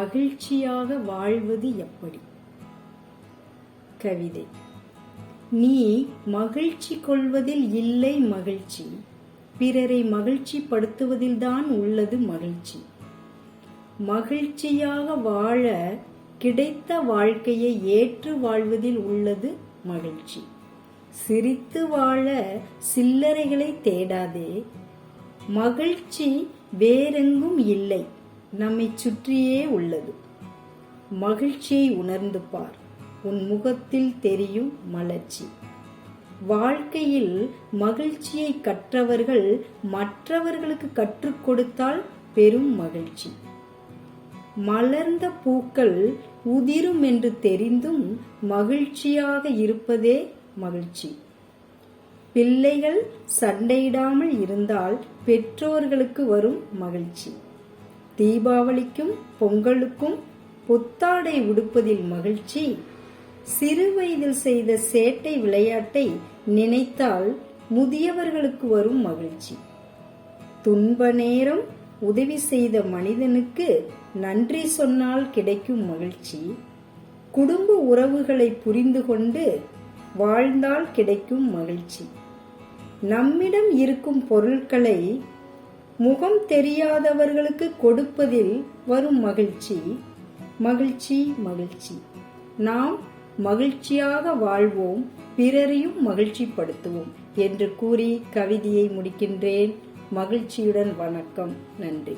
மகிழ்ச்சியாக வாழ்வது எப்படி? கவிதை. நீ மகிழ்ச்சி கொள்வதில் இல்லை மகிழ்ச்சி. பிறரை மகிழ்ச்சிப்படுத்துவதில்தான் உள்ளது மகிழ்ச்சி. மகிழ்ச்சியாக வாழ கிடைத்த வாழ்க்கையை ஏற்று வாழ்வதில் உள்ளது மகிழ்ச்சி. சிரித்து வாழ சில்லறைகளை தேடாதே. மகிழ்ச்சி வேறெங்கும் இல்லை. நம்மை சுற்றியே உள்ளது. மகிழ்ச்சியை உணர்ந்து பார். உன் முகத்தில் தெரியும் மலர்ச்சி. வாழ்க்கையில் மகிழ்ச்சியை கற்றவர்கள் மற்றவர்களுக்கு கற்றுக் கொடுத்தால் பெரும் மகிழ்ச்சி. மலர்ந்த பூக்கள் உதிரும் என்று தெரிந்தும் மகிழ்ச்சியாக இருப்பதே மகிழ்ச்சி. பிள்ளைகள் சண்டையிடாமல் இருந்தால் பெற்றோர்களுக்கு வரும் மகிழ்ச்சி. தீபாவளிக்கும் பொங்கலுக்கும் புத்தாடை உடுப்பதில் மகிழ்ச்சி. சிறு வயதில் செய்த சேட்டை விளையாட்டை நினைத்தால் முதியவர்களுக்கு வரும் மகிழ்ச்சி. துன்ப நேரம் உதவி செய்த மனிதனுக்கு நன்றி சொன்னால் கிடைக்கும் மகிழ்ச்சி. குடும்ப உறவுகளை புரிந்து கொண்டு வாழ்ந்தால் கிடைக்கும் மகிழ்ச்சி. நம்மிடம் இருக்கும் பொருட்களை முகம் தெரியாதவர்களுக்கு கொடுப்பதில் வரும் மகிழ்ச்சி மகிழ்ச்சி மகிழ்ச்சி. நாம் மகிழ்ச்சியாக வாழ்வோம் பிறரையும் மகிழ்ச்சிப்படுத்துவோம் என்று கூறி கவிதையை முடிக்கின்றேன். மகிழ்ச்சியுடன் வணக்கம் நன்றி.